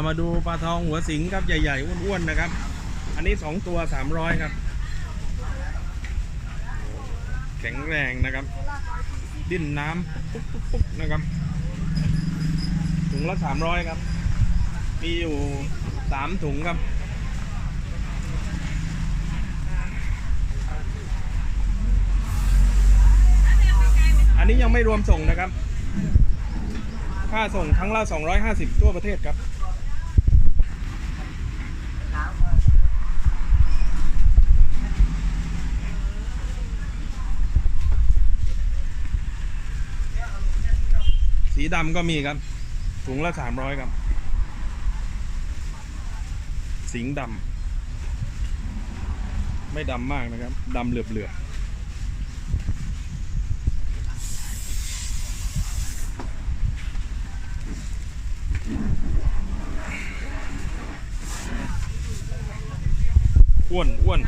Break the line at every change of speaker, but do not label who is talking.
เอามาดูปลาทองหัวสิงครับใหญ่ ๆ อ้วน ๆ นะครับ อันนี้สองตัวสามร้อยครับ แข็งแรงนะครับ ดิ้นน้ำปุ๊บปุ๊บปุ๊บนะครับถุงละสามร้อยครับ มีอยู่สามถุงครับอันนี้ยังไม่รวมส่งนะครับ ค่าส่งครั้งละ250 ทั่วประเทศครับ สีดำก็มีครับ ถุงละ300ครับ สิงดำไม่ดำมากนะครับดำเหลือบเหลืออ้วนอ้วน